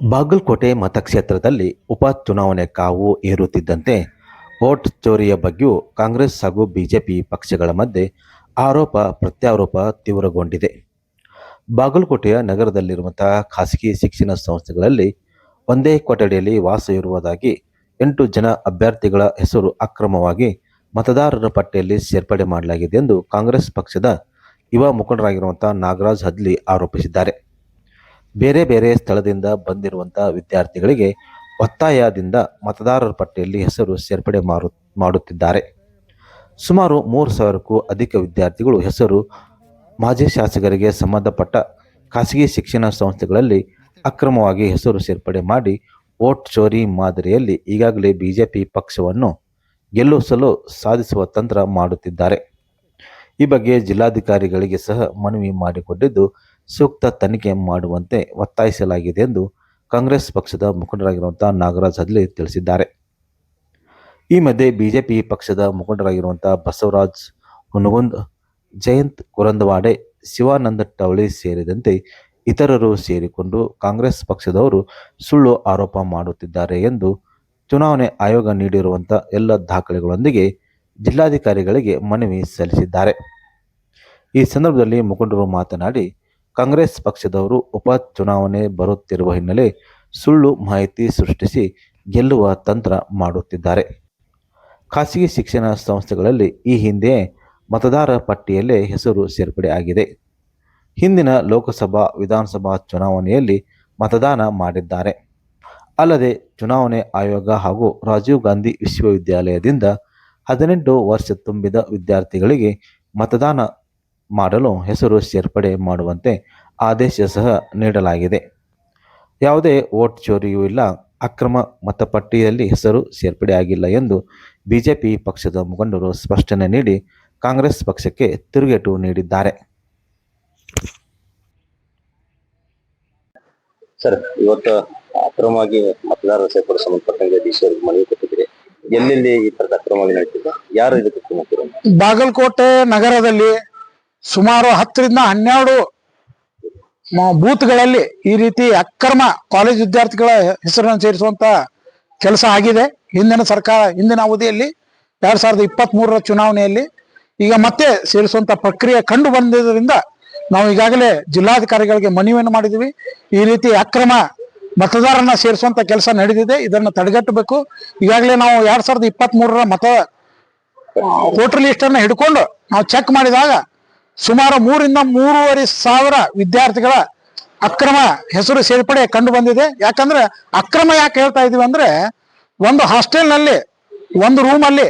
ಬಾಗಲಕೋಟೆ ಮತಕ್ಷೇತ್ರದಲ್ಲಿ ಉಪ ಚುನಾವಣೆ ಕಾವು ಏರುತ್ತಿದ್ದಂತೆ ವೋಟ್ ಚೋರಿಯ ಬಗ್ಗೆಯೂ ಕಾಂಗ್ರೆಸ್ ಹಾಗೂ ಬಿಜೆಪಿ ಪಕ್ಷಗಳ ಮಧ್ಯೆ ಆರೋಪ ಪ್ರತ್ಯಾರೋಪ ತೀವ್ರಗೊಂಡಿದೆ. ಬಾಗಲಕೋಟೆಯ ನಗರದಲ್ಲಿರುವಂತಹ ಖಾಸಗಿ ಶಿಕ್ಷಣ ಸಂಸ್ಥೆಗಳಲ್ಲಿ ಒಂದೇ ಕೊಠಡಿಯಲ್ಲಿ ವಾಸ ಇರುವುದಾಗಿ ಎಂಟು ಜನ ಅಭ್ಯರ್ಥಿಗಳ ಹೆಸರು ಅಕ್ರಮವಾಗಿ ಮತದಾರರ ಪಟ್ಟಿಯಲ್ಲಿ ಸೇರ್ಪಡೆ ಮಾಡಲಾಗಿದೆ ಎಂದು ಕಾಂಗ್ರೆಸ್ ಪಕ್ಷದ ಯುವ ಮುಖಂಡರಾಗಿರುವಂತಹ ನಾಗರಾಜ್ ಹದ್ಲಿ ಆರೋಪಿಸಿದ್ದಾರೆ. ಬೇರೆ ಬೇರೆ ಸ್ಥಳದಿಂದ ಬಂದಿರುವಂಥ ವಿದ್ಯಾರ್ಥಿಗಳಿಗೆ ಒತ್ತಾಯದಿಂದ ಮತದಾರರ ಪಟ್ಟಿಯಲ್ಲಿ ಹೆಸರು ಸೇರ್ಪಡೆ ಮಾರು, ಮಾಡುತ್ತಿದ್ದಾರೆ. ಸುಮಾರು ಮೂರು ಸಾವಿರಕ್ಕೂ ಅಧಿಕ ವಿದ್ಯಾರ್ಥಿಗಳು ಹೆಸರು ಮಾಜಿ ಶಾಸಕರಿಗೆ ಸಂಬಂಧಪಟ್ಟ ಖಾಸಗಿ ಶಿಕ್ಷಣ ಸಂಸ್ಥೆಗಳಲ್ಲಿ ಅಕ್ರಮವಾಗಿ ಹೆಸರು ಸೇರ್ಪಡೆ ಮಾಡಿ ವೋಟ್ ಚೋರಿ ಮಾದರಿಯಲ್ಲಿ ಈಗಾಗಲೇ ಬಿಜೆಪಿ ಪಕ್ಷವನ್ನು ಗೆಲ್ಲಿಸಲು ಸಾಧಿಸುವ ತಂತ್ರ ಮಾಡುತ್ತಿದ್ದಾರೆ. ಈ ಬಗ್ಗೆ ಜಿಲ್ಲಾಧಿಕಾರಿಗಳಿಗೆ ಸಹ ಮನವಿ ಮಾಡಿಕೊಂಡಿದ್ದು ಸೂಕ್ತ ತನಿಖೆ ಮಾಡುವಂತೆ ಒತ್ತಾಯಿಸಲಾಗಿದೆ ಎಂದು ಕಾಂಗ್ರೆಸ್ ಪಕ್ಷದ ಮುಖಂಡರಾಗಿರುವಂಥ ನಾಗರಾಜ್ ಹದ್ಲಿ ತಿಳಿಸಿದ್ದಾರೆ. ಈ ಮಧ್ಯೆ ಬಿಜೆಪಿ ಪಕ್ಷದ ಮುಖಂಡರಾಗಿರುವಂಥ ಬಸವರಾಜ್ ಹುನಗುಂದ್, ಜಯಂತ್ ಕುರಂದವಾಡೆ, ಶಿವಾನಂದ ಟವಳಿ ಸೇರಿದಂತೆ ಇತರರು ಸೇರಿಕೊಂಡು ಕಾಂಗ್ರೆಸ್ ಪಕ್ಷದವರು ಸುಳ್ಳು ಆರೋಪ ಮಾಡುತ್ತಿದ್ದಾರೆ ಎಂದು ಚುನಾವಣೆ ಆಯೋಗ ನೀಡಿರುವಂಥ ಎಲ್ಲ ದಾಖಲೆಗಳೊಂದಿಗೆ ಜಿಲ್ಲಾಧಿಕಾರಿಗಳಿಗೆ ಮನವಿ ಸಲ್ಲಿಸಿದ್ದಾರೆ. ಈ ಸಂದರ್ಭದಲ್ಲಿ ಮುಖಂಡರು ಮಾತನಾಡಿ ಕಾಂಗ್ರೆಸ್ ಪಕ್ಷದವರು ಉಪ ಚುನಾವಣೆ ಬರುತ್ತಿರುವ ಹಿನ್ನೆಲೆ ಸುಳ್ಳು ಮಾಹಿತಿ ಸೃಷ್ಟಿಸಿ ಗೆಲ್ಲುವ ತಂತ್ರ ಮಾಡುತ್ತಿದ್ದಾರೆ. ಖಾಸಗಿ ಶಿಕ್ಷಣ ಸಂಸ್ಥೆಗಳಲ್ಲಿ ಈ ಹಿಂದೆ ಮತದಾರ ಪಟ್ಟಿಯಲ್ಲೇ ಹೆಸರು ಸೇರ್ಪಡೆ ಆಗಿದೆ. ಹಿಂದಿನ ಲೋಕಸಭಾ, ವಿಧಾನಸಭಾ ಚುನಾವಣೆಯಲ್ಲಿ ಮತದಾನ ಮಾಡಿದ್ದಾರೆ. ಅಲ್ಲದೆ ಚುನಾವಣೆ ಆಯೋಗ ಹಾಗೂ ರಾಜೀವ್ ಗಾಂಧಿ ವಿಶ್ವವಿದ್ಯಾಲಯದಿಂದ ಹದಿನೆಂಟು ವರ್ಷ ತುಂಬಿದ ವಿದ್ಯಾರ್ಥಿಗಳಿಗೆ ಮತದಾನ ಮಾಡಲು ಹೆಸರು ಸೇರ್ಪಡೆ ಮಾಡುವಂತೆ ಆದೇಶ ಸಹ ನೀಡಲಾಗಿದೆ. ಯಾವುದೇ ವೋಟ್ ಚೋರಿಯೂ ಇಲ್ಲ. ಅಕ್ರಮ ಮತಪಟ್ಟಿಯಲ್ಲಿ ಹೆಸರು ಸೇರ್ಪಡೆಯಾಗಿಲ್ಲ ಎಂದು ಬಿಜೆಪಿ ಪಕ್ಷದ ಮುಖಂಡರು ಸ್ಪಷ್ಟನೆ ನೀಡಿ ಕಾಂಗ್ರೆಸ್ ಪಕ್ಷಕ್ಕೆ ತಿರುಗೇಟು ನೀಡಿದ್ದಾರೆ. ಸರ್ ಇವತ್ತು ಅಕ್ರಮವಾಗಿ ಮತದಾರರ ಸೇರ್ಪಡೆ ಸಂಬಂಧಪಟ್ಟಂಗೆ ಡಿ ಸಿ ಅವರಿಗೆ ಮನವಿ ಕೊಟ್ಟಿದ್ದೀರಿ. ಎಲ್ಲೆಲ್ಲಿ ಈ ತರದ ಅಕ್ರಮವಾಗಿ ನಡೀತಿದೆ? ಯಾರು ಇದಕ್ಕೆ ಬಾಗಲಕೋಟೆ ನಗರದಲ್ಲಿ ಸುಮಾರು ಹತ್ತರಿಂದ ಹನ್ನೆರಡು ಬೂತ್ಗಳಲ್ಲಿ ಈ ರೀತಿ ಅಕ್ರಮ ಕಾಲೇಜ್ ವಿದ್ಯಾರ್ಥಿಗಳ ಹೆಸರನ್ನು ಸೇರಿಸುವಂತ ಕೆಲಸ ಆಗಿದೆ. ಹಿಂದಿನ ಸರ್ಕಾರ, ಹಿಂದಿನ ಅವಧಿಯಲ್ಲಿ ಎರಡ್ ಸಾವಿರದ ಇಪ್ಪತ್ತ್ ಮೂರರ ಚುನಾವಣೆಯಲ್ಲಿ ಈಗ ಮತ್ತೆ ಸೇರಿಸುವಂತ ಪ್ರಕ್ರಿಯೆ ಕಂಡು ಬಂದಿದ್ದರಿಂದ ನಾವು ಈಗಾಗಲೇ ಜಿಲ್ಲಾಧಿಕಾರಿಗಳಿಗೆ ಮನವಿಯನ್ನು ಮಾಡಿದ್ವಿ ಈ ರೀತಿ ಅಕ್ರಮ ಮತದಾರರನ್ನ ಸೇರಿಸುವಂತ ಕೆಲಸ ನಡೆದಿದೆ. ಇದನ್ನು ತಡೆಗಟ್ಟಬೇಕು. ಈಗಾಗಲೇ ನಾವು ಎರಡ್ ಸಾವಿರದ ಇಪ್ಪತ್ತ್ ಮೂರರ ಮತ ವೋಟರ್ ಲಿಸ್ಟ್ ಅನ್ನ ಹಿಡ್ಕೊಂಡು ನಾವು ಚೆಕ್ ಮಾಡಿದಾಗ ಸುಮಾರು ಮೂರಿಂದ ಮೂರುವರೆ ಸಾವಿರ ವಿದ್ಯಾರ್ಥಿಗಳ ಅಕ್ರಮ ಹೆಸರು ಸೇರ್ಪಡೆ ಕಂಡು ಬಂದಿದೆ. ಯಾಕಂದ್ರೆ ಅಕ್ರಮ ಯಾಕೆ ಹೇಳ್ತಾ ಇದೀವಿ ಅಂದ್ರೆ ಒಂದು ಹಾಸ್ಟೆಲ್ನಲ್ಲಿ ಒಂದು ರೂಮಲ್ಲಿ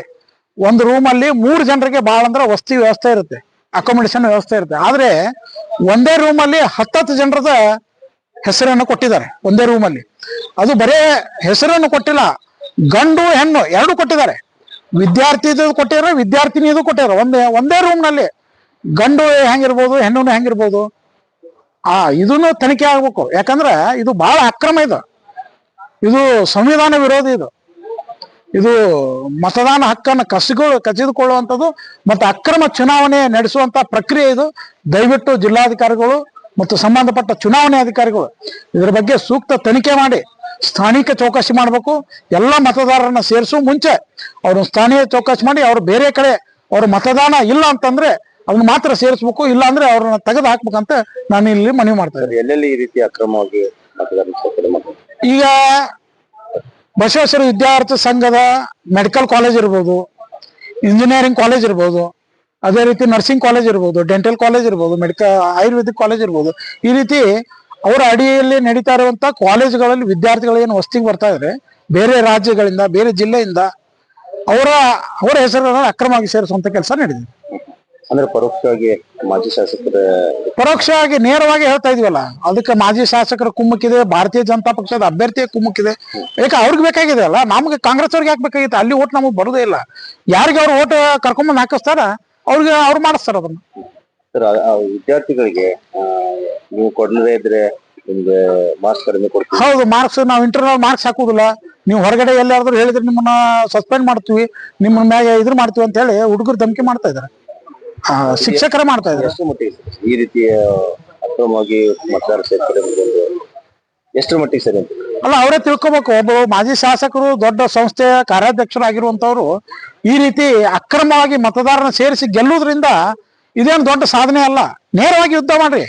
ಒಂದು ರೂಮಲ್ಲಿ ಮೂರು ಜನರಿಗೆ ಬಹಳ ಅಂದ್ರೆ ವಸತಿ ವ್ಯವಸ್ಥೆ ಇರುತ್ತೆ ಅಕೊಮೊಡೇಷನ್ ವ್ಯವಸ್ಥೆ ಇರುತ್ತೆ. ಆದ್ರೆ ಒಂದೇ ರೂಮಲ್ಲಿ ಹತ್ತತ್ತು ಜನರದ ಹೆಸರನ್ನು ಕೊಟ್ಟಿದ್ದಾರೆ, ಒಂದೇ ರೂಮಲ್ಲಿ ಅದು ಬರೇ ಹೆಸರನ್ನು ಕೊಟ್ಟಿಲ್ಲ, ಗಂಡು, ಹೆಣ್ಣು ಎರಡು ಕೊಟ್ಟಿದ್ದಾರೆ. ವಿದ್ಯಾರ್ಥಿದು ಕೊಟ್ಟಿರೋ ವಿದ್ಯಾರ್ಥಿನಿದು ಕೊಟ್ಟಿರೋ ಒಂದೇ ಒಂದೇ ರೂಮ್ನಲ್ಲಿ ಗಂಡು ಹೆಂಗಿರ್ಬೋದು ಹೆಣ್ಣು ಹೆಂಗಿರ್ಬೋದು. ಆ, ಇದನ್ನು ತನಿಖೆ ಆಗ್ಬೇಕು. ಯಾಕಂದ್ರೆ ಇದು ಬಹಳ ಅಕ್ರಮ ಇದು. ಇದು ಸಂವಿಧಾನ ವಿರೋಧಿ ಇದು. ಇದು ಮತದಾನ ಹಕ್ಕನ್ನು ಕಸಿಗಳು, ಕಸಿದುಕೊಳ್ಳುವಂಥದ್ದು ಮತ್ತು ಅಕ್ರಮ ಚುನಾವಣೆ ನಡೆಸುವಂಥ ಪ್ರಕ್ರಿಯೆ ಇದು. ದಯವಿಟ್ಟು ಜಿಲ್ಲಾಧಿಕಾರಿಗಳು ಮತ್ತು ಸಂಬಂಧಪಟ್ಟ ಚುನಾವಣೆ ಅಧಿಕಾರಿಗಳು ಇದರ ಬಗ್ಗೆ ಸೂಕ್ತ ತನಿಖೆ ಮಾಡಿ. ಸ್ಥಾನಿಕ ಚೌಕಾಸಿ ಮಾಡಬೇಕು. ಎಲ್ಲ ಮತದಾರರನ್ನ ಸೇರಿಸೋ ಮುಂಚೆ. ಅವರು ಸ್ಥಾನೀಯ ಚೌಕಾಸಿ ಮಾಡಿ. ಅವರು ಬೇರೆ ಕಡೆ ಅವ್ರ ಮತದಾನ ಇಲ್ಲ ಅಂತಂದ್ರೆ ಅದನ್ನ ಮಾತ್ರ ಸೇರಿಸ್ಬೇಕು ಇಲ್ಲ ಅಂದ್ರೆ ಅವ್ರನ್ನ ತೆಗೆದು ಹಾಕ್ಬೇಕಂತ ನಾನು ಇಲ್ಲಿ ಮನವಿ ಮಾಡ್ತಾ ಇದ್ದೀನಿ. ಎಲ್ಲೆಲ್ಲಿ ಈ ರೀತಿ ಅಕ್ರಮವಾಗಿ ಈಗ ಬಸವೇಶ್ವರ ವಿದ್ಯಾರ್ಥಿ ಸಂಘದ ಮೆಡಿಕಲ್ ಕಾಲೇಜ್ ಇರ್ಬೋದು ಇಂಜಿನಿಯರಿಂಗ್ ಕಾಲೇಜ್ ಇರ್ಬೋದು ಅದೇ ರೀತಿ ನರ್ಸಿಂಗ್ ಕಾಲೇಜ್ ಇರ್ಬೋದು ಡೆಂಟಲ್ ಕಾಲೇಜ್ ಇರ್ಬೋದು ಮೆಡಿಕಲ್ ಆಯುರ್ವೇದಿಕ್ ಕಾಲೇಜ್ ಇರ್ಬೋದು. ಈ ರೀತಿ ಅವರ ಅಡಿಯಲ್ಲಿ ನಡೀತಾ ಇರುವಂತ ಕಾಲೇಜುಗಳಲ್ಲಿ ವಿದ್ಯಾರ್ಥಿಗಳು ಏನು ವಸ್ತಿಗೆ ಬರ್ತಾ ಇದ್ರೆ ಬೇರೆ ರಾಜ್ಯಗಳಿಂದ ಬೇರೆ ಜಿಲ್ಲೆಯಿಂದ ಅವರ ಅವರ ಹೆಸರನ್ನು ಅಕ್ರಮವಾಗಿ ಸೇರಿಸುವಂತ ಕೆಲಸ ನಡೆದಿದೆ ಅಂದ್ರೆ ಪರೋಕ್ಷವಾಗಿ ಮಾಜಿ ಶಾಸಕರ ಪರೋಕ್ಷವಾಗಿ ನೇರವಾಗಿ ಹೇಳ್ತಾ ಇದೀವಲ್ಲ. ಅದಕ್ಕೆ ಮಾಜಿ ಶಾಸಕರ ಕುಮ್ಮಕ್ಕಿದೆ ಭಾರತೀಯ ಜನತಾ ಪಕ್ಷದ ಅಭ್ಯರ್ಥಿಯ ಕುಮ್ಮಕ್ಕಿದೆ. ಯಾಕೆ ಅವ್ರಿಗೆ ಬೇಕಾಗಿದೆ ಅಲ್ಲ? ನಮ್ಗೆ ಕಾಂಗ್ರೆಸ್ ಅವ್ರಿಗೆ ಯಾಕೆ ಬೇಕಾಗಿತ್ತು? ಅಲ್ಲಿ ಓಟ್ ನಮಗೆ ಬರುದೇ ಇಲ್ಲ. ಯಾರಿಗೆ ಅವ್ರು ಓಟ್ ಕರ್ಕೊಂಬಂದ್ ಹಾಕಿಸ್ತಾರ ಅವ್ರಿಗೆ ಅವ್ರು ಮಾಡಿಸ್ತಾರ ಅದನ್ನ. ಸರ್ ವಿದ್ಯಾರ್ಥಿಗಳಿಗೆ ನೀವು ಕೊಡದೇ ಇದ್ರೆ ನಿಮ್ಗೆ ಮಾರ್ಕ್ಸ್ ಕಡಿಮೆ ಕೊಡ್ತೀವಿ. ಹೌದು ಮಾರ್ಕ್ಸ್ ನಾವು ಇಂಟರ್ನಲ್ ಮಾರ್ಕ್ಸ್ ಹಾಕುದಿಲ್ಲ. ನೀವು ಹೊರಗಡೆ ಎಲ್ಲಾದ್ರೂ ಹೇಳಿದ್ರೆ ನಿಮ್ಮನ್ನ ಸಸ್ಪೆಂಡ್ ಮಾಡ್ತೀವಿ. ನಿಮ್ಮ ಮ್ಯಾಗ ಇದ್ರ ಮಾಡ್ತೀವಿ ಅಂತ ಹೇಳಿ ಹುಡುಗರು ಧಮಕಿ ಮಾಡ್ತಾ ಇದಾರೆ. ಶಿಕ್ಷಕರೇ ಮಾಡ್ತಾ ಇದ್ರು ಎಷ್ಟು ಮಟ್ಟಿಗೆ ಸರ್? ಈ ರೀತಿಯ ಅಕ್ರಮವಾಗಿ ಮತದಾರ ಸೇರ್ಪಡೆ ಮಾಡೋದು ಎಷ್ಟರ ಮಟ್ಟಿಗೆ ಸರಿ ಅಂತ ಅಲ್ಲ ಅವರೇ ತಿಳ್ಕೊಬೇಕು. ಒಬ್ಬ ಮಾಜಿ ಶಾಸಕರು ದೊಡ್ಡ ಸಂಸ್ಥೆಯ ಕಾರ್ಯಾಧ್ಯಕ್ಷರಾಗಿರುವಂತವ್ರು ಈ ರೀತಿ ಅಕ್ರಮವಾಗಿ ಮತದಾರನ ಸೇರಿಸಿ ಗೆಲ್ಲುವುದರಿಂದ ಇದೇನು ದೊಡ್ಡ ಸಾಧನೆ ಅಲ್ಲ. ನೇರವಾಗಿ ಯುದ್ಧ ಮಾಡ್ರಿ.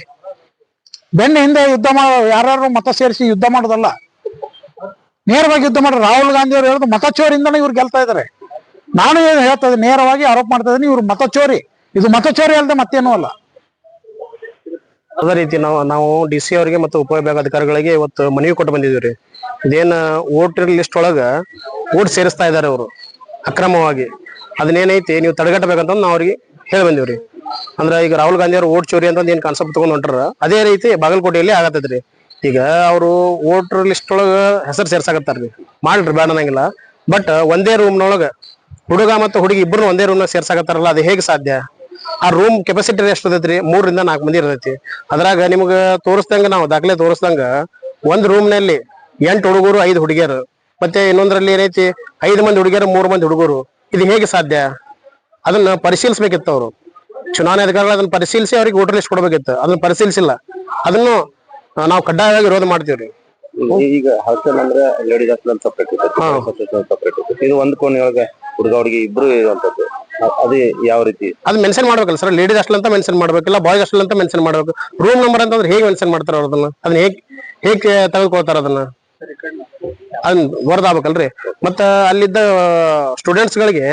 ಬೆನ್ನ ಹಿಂದೆ ಯುದ್ಧ ಮಾಡ ಯಾರು ಮತ ಸೇರಿಸಿ ಯುದ್ಧ ಮಾಡೋದಲ್ಲ. ನೇರವಾಗಿ ಯುದ್ಧ ಮಾಡ್ರಿ. ರಾಹುಲ್ ಗಾಂಧಿ ಅವರು ಹೇಳೋದು ಮತಚೋರಿಯಿಂದನೇ ಇವ್ರು ಗೆಲ್ತಾ ಇದಾರೆ ನಾನು ಏನು ಹೇಳ್ತಾ ಇದ್ದೀನಿ ನೇರವಾಗಿ ಆರೋಪ ಮಾಡ್ತಾ ಇದ್ದೀನಿ ಇವ್ರು ಮತಚೋರಿ ಇದು ಮತಚೋರಿ ಅಲ್ಲದೆ ಮತ್ತೇನೂ ಅಲ್ಲ. ಅದೇ ರೀತಿ ನಾವು ನಾವು ಡಿ ಸಿ ಅವರಿಗೆ ಮತ್ತು ಉಪವಿಭಾಗಾಧಿಕಾರಿಗಳಿಗೆ ಇವತ್ತು ಮನವಿ ಕೊಟ್ಟು ಬಂದಿದ್ದೀವಿ ರೀ. ಇದೇನ ವೋಟರ್ ಲಿಸ್ಟ್ ಒಳಗ ಓಟ್ ಸೇರಿಸ್ತಾ ಇದ್ದಾರೆ ಅವರು, ಅಕ್ರಮವಾಗಿ. ಅದನ್ನೇನೈತಿ, ನೀವು ತಡೆಗಟ್ಟಬೇಕಂತ ನಾವು ಅವ್ರಿಗೆ ಹೇಳಿ ಬಂದಿವ್ರಿ ಅಂದ್ರೆ ಈಗ ರಾಹುಲ್ ಗಾಂಧಿ ಅವರು ಓಟ್ ಚೋರಿ ಅಂತ ಏನ್ ಕಾನ್ಸೆಪ್ಟ್ ತಗೊಂಡ್ ಹೊಂಟಾರ, ಅದೇ ರೀತಿ ಬಾಗಲಕೋಟೆಯಲ್ಲಿ ಆಗತ್ತದ್ರಿ ಈಗ ಅವರು ವೋಟರ್ ಲಿಸ್ಟ್ ಒಳಗ ಹೆಸರು ಸೇರ್ಸಾಕತ್ತಾರ್ರಿ. ಮಾಡ್ರಿ, ಬೇಡ ಅನ್ನಂಗಿಲ್ಲ. ಬಟ್ ಒಂದೇ ರೂಮ್ನೊಳಗ ಹುಡುಗ ಮತ್ತು ಹುಡುಗಿ ಇಬ್ಬರು ಒಂದೇ ರೂಮ್ನಾಗ ಸೇರ್ಸಾಕತ್ತಾರಲ್ಲ, ಅದು ಹೇಗೆ ಸಾಧ್ಯ? ಆ ರೂಮ್ ಕೆಪಾಸಿಟಿ ಎಷ್ಟು ಇರ್ತೈತ್ರಿ? ಮೂರರಿಂದ ನಾಲ್ಕು ಮಂದಿ ಇರ್ತೈತಿ. ಅದ್ರಾಗ ನಿಮ್ಗ ತೋರಿಸ್ದಂಗ ನಾವು ದಾಖಲೆ ತೋರಿಸ್ದಂಗ ಒಂದ್ ರೂಮ್ನಲ್ಲಿ ಎಂಟು ಹುಡುಗರು ಐದು ಹುಡುಗಿಯರು. ಮತ್ತೆ ಇನ್ನೊಂದ್ರಲ್ಲಿ ಏನೈತಿ? ಐದು ಮಂದಿ ಹುಡುಗಿಯರು ಮೂರು ಮಂದಿ ಹುಡುಗರು. ಇದು ಹೇಗೆ ಸಾಧ್ಯ? ಅದನ್ನ ಪರಿಶೀಲಿಸ್ಬೇಕಿತ್ತು ಅವರು. ಚುನಾವಣೆ ಅಧಿಕಾರಿಗಳು ಅದನ್ನ ಪರಿಶೀಲಿಸಿ ಅವ್ರಿಗೆ ವೋಟರ್ ಲಿಸ್ಟ್ ಕೊಡ್ಬೇಕಿತ್ತು. ಅದನ್ನ ಪರಿಶೀಲಿಸಿಲ್ಲ. ಅದನ್ನು ನಾವು ಕಡ್ಡಾಯವಾಗಿ ವಿರೋಧ ಮಾಡ್ತೀವ್ರಿ. ಈಗ ಹಾಸ್ಟೆಲ್ ಅಂದ್ರೆ ಲೇಡೀಸ್ ಹಾಸ್ಟೆಲ್ ಸಪ್ರೇಟ್ ಇದು ಒಂದ್ ಕೋಣೆಯೊಳಗೆ ಹುಡುಗ ಹುಡುಗಿ ಇಬ್ರು ಇರುವಂತದ್ದು. ಅದು ಯಾವ ರೀತಿ? ಅದು ಮೆನ್ಷನ್ ಮಾಡ್ಬೇಕಲ್ಲ ಸರ್ ಲೇಡೀಸ್ ಅಂತ ಮೆನ್ಷನ್ ಮಾಡ್ಬೇಕಿಲ್ಲ ಬಾಯ್ಸ್ ಅಷ್ಟಲ್ ಅಂತ ಮೆನ್ಷನ್ ಮಾಡ್ಬೇಕು ರೂಮ್ ನಂಬರ್ ಅಂತಂದ್ರೆ ಹೇಗೆ ಮೆನ್ಷನ್ ಮಾಡ್ತಾರ ಅವ್ರು ಅದನ್ನ ಅದನ್ನ ಹೇಗ್ ಹೇಗ್ ತೆಗೆದುಕೊಳ್ತಾರ ಅದನ್ನ? ಅದನ್ನ ವರದಾಗ್ಬೇಕಲ್ರಿ. ಮತ್ತ ಅಲ್ಲಿದ್ದ ಸ್ಟೂಡೆಂಟ್ಸ್ ಗಳಿಗೆ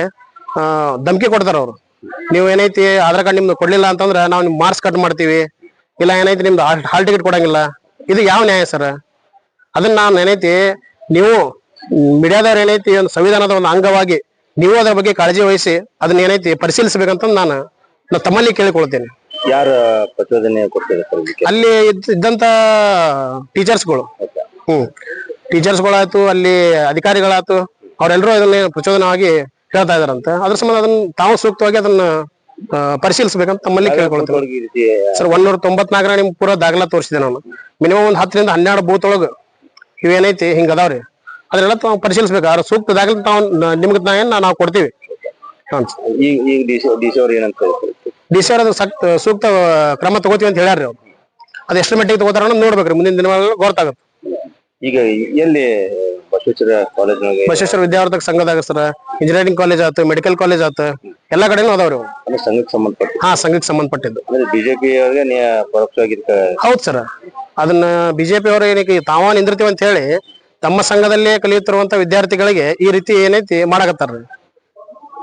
ಧಮ್ಕಿ ಕೊಡ್ತಾರ ಅವ್ರು. ನೀವು ಏನೈತಿ ಆಧಾರ್ ಕಾರ್ಡ್ ನಿಮ್ದು ಕೊಡ್ಲಿಲ್ಲ ಅಂತಂದ್ರೆ ನಾವು ನಿಮ್ ಮಾರ್ಕ್ಸ್ ಕಟ್ ಮಾಡ್ತೀವಿ. ಇಲ್ಲ ಏನೈತಿ ನಿಮ್ದು ಹಾಲ್ ಟಿಕೆಟ್ ಕೊಡಂಗಿಲ್ಲ. ಇದು ಯಾವ ನ್ಯಾಯ ಸರ್ ಅದನ್ನ ನಾನು ಏನೈತಿ, ನೀವು ಮೀಡಿಯಾದವ್ರು ಏನೈತಿ ಒಂದು ಸಂವಿಧಾನದ ಒಂದು ಅಂಗವಾಗಿ ನೀವು ಅದರ ಬಗ್ಗೆ ಕಾಳಜಿ ವಹಿಸಿ ಅದನ್ನ ಏನೈತಿ ಪರಿಶೀಲಿಸಬೇಕಂತ ನಾನು ನಾ ತಮ್ಮಲ್ಲಿ ಕೇಳಿಕೊಳ್ತೇನೆ. ಯಾರ ಪ್ರಚೋದನೆ ಕೊಡ್ತಾರೆ ಸರ್ ಇದಕ್ಕೆ? ಅಲ್ಲಿ ಇದ್ದ- ಇದ್ದಂತ ಟೀಚರ್ಸ್ಗಳು. ಹ್ಮ್. ಟೀಚರ್ಸ್ಗಳಾಯ್ತು ಅಲ್ಲಿ ಅಧಿಕಾರಿಗಳಾಯ್ತು ಅವರೆಲ್ಲರೂ ಅದನ್ನ ಪ್ರಚೋದನವಾಗಿ ಹೇಳ್ತಾ ಇದಾರಂತೆ ಅದ್ರ ಸಂಬಂಧ ಅದನ್ನ ತಾವು ಸೂಕ್ತವಾಗಿ ಅದನ್ನ ಆ, ಪರಿಶೀಲಿಸ್ಬೇಕಂತ ತಮ್ಮಲ್ಲಿ ಕೇಳ್ಕೊಳ್ತೇನೆ. ಹುಡುಗಿ ಈ ರೀತಿ ಸರ್ ಒಂದೂರ ತೊಂಬತ್ನಾಲ್ಕರ ನಿಮ್ ಪೂರ ದಾಖಲಾ ತೋರಿಸಿದೆ ನಾನು. ಮಿನಿಮಮ್ ಒಂದ್ ಹತ್ತರಿಂದ ಹನ್ನೆರಡು ಬೂತ್ ಒಳಗ ಇವೇನೈತಿ ಹಿಂಗ ಅದಾವ್ರಿ ಅದನ್ನೆಲ್ಲ ತಾವು ಪರಿಶೀಲಿಸಬೇಕು. ಅವ್ರ ಸೂಕ್ತ ದಾಖಲೆ ತಾವು ನಿಮ್ಗೆ ನಾವು ಕೊಡ್ತೀವಿ. ಈಗ ಈಗ ಡಿ ಸಿ ಡಿ ಸಿ ಅವ್ರು ಏನಂತ ಸಕ್ತ ಸೂಕ್ತ ಕ್ರಮ ತಗೋತೀವಿ ಅಂತ ಹೇಳ್ಯಾರ್ರಿ ಅವ್ರು. ಅದು ಎಷ್ಟು ಮಟ್ಟಿಗೆ ತಗೋತಾರ ಅನ್ನೋದ್ ನೋಡ್ಬೇಕ್ರಿ. ಮುಂದಿನ ದಿನಗಳಲ್ಲಿ ಗೊತ್ತಾಗುತ್ತೆ. ಈಗ ಎಲ್ಲಿ ಬಸವೇಶ್ವರ ಕಾಲೇಜ್ ಬಸವೇಶ್ವರ ವಿದ್ಯಾವರ್ಧಕ ಸಂಘದಾಗ ಸರ್ ಇಂಜಿನಿಯರಿಂಗ್ ಕಾಲೇಜ್ ಆಯ್ತು ಮೆಡಿಕಲ್ ಕಾಲೇಜ್ ಆಯ್ತು ಎಲ್ಲಾ ಕಡೆನೂ ಅದಾವ್ರಿ ಅವು ಅಂದ್ರೆ ಸಂಘಕ್ಕೆ ಸಂಬಂಧಪಟ್ಟ ಹಾ ಸಂಘಕ್ಕೆ ಸಂಬಂಧಪಟ್ಟಿದ್ದು. ಅಂದ್ರೆ ಬಿಜೆಪಿ ಅವ್ರಿಗೆ ಪರೋಕ್ಷವಾಗಿ ಹೌದ್ ಸರ್. ಅದನ್ನ ಬಿಜೆಪಿ ಅವ್ರ ಏನಕ್ಕೆ ತಾವ ನಿಂದಿರ್ತೀವಿ ಅಂತ ಹೇಳಿ ನಮ್ಮ ಸಂಘದಲ್ಲೇ ಕಲಿಯುತ್ತಿರುವಂತ ವಿದ್ಯಾರ್ಥಿಗಳಿಗೆ ಈ ರೀತಿ ಏನೈತಿ ಮಾಡಕತ್ತಾರೆ